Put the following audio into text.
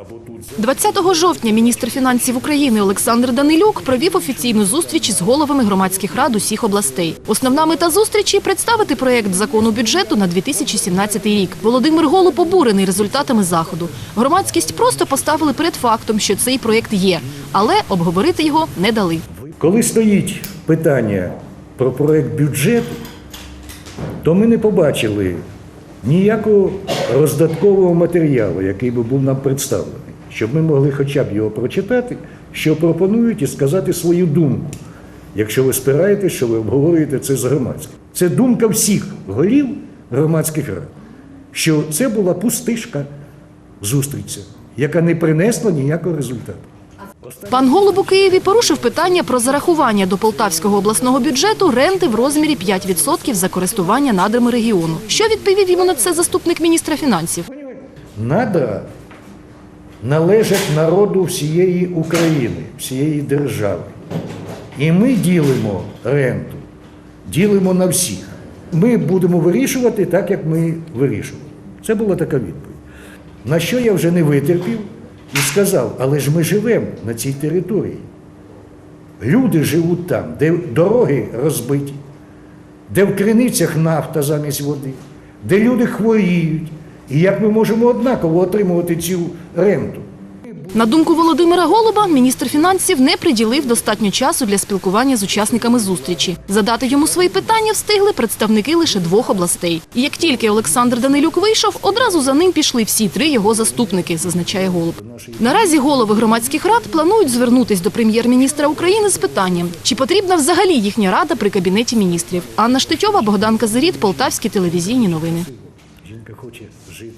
або тут. 20 жовтня міністр фінансів України Олександр Данилюк провів офіційну зустріч з головами громадських рад усіх областей. Основна мета зустрічі представити проєкт закону бюджету на 2017 рік. Володимир Голуб обурений результатами заходу. Громадськість просто поставили перед фактом, що цей проєкт є, але обговорити його не дали. Коли стоїть питання про проект бюджету, то ми не побачили ніякого роздаткового матеріалу, який би був нам представлений, щоб ми могли хоча б його прочитати, що пропонують, і сказати свою думку, якщо ви спираєтесь, що ви обговорюєте це з громадським. Це думка всіх голів громадських рад, що це була пустишка зустрічця, яка не принесла ніякого результату. Пан Голуб у Києві порушив питання про зарахування до Полтавського обласного бюджету ренти в розмірі 5% за користування надрами регіону. Що відповів йому на це заступник міністра фінансів? Надра належать народу всієї України, всієї держави. І ми ділимо ренту, ділимо на всіх. Ми будемо вирішувати так, як ми вирішували. Це була така відповідь. На що я вже не витерпів і сказав, але ж ми живемо на цій території. Люди живуть там, де дороги розбиті, де в криницях нафта замість води, де люди хворіють. І як ми можемо однаково отримувати цю ренту? На думку Володимира Голуба, міністр фінансів не приділив достатньо часу для спілкування з учасниками зустрічі. Задати йому свої питання встигли представники лише двох областей. І як тільки Олександр Данилюк вийшов, одразу за ним пішли всі три його заступники, зазначає Голуб. Наразі голови громадських рад планують звернутись до прем'єр-міністра України з питанням, чи потрібна взагалі їхня рада при кабінеті міністрів. Анна Штетьова, Богдан Казиріт, Полтавські телевізійні новини. Жінка хоче жити.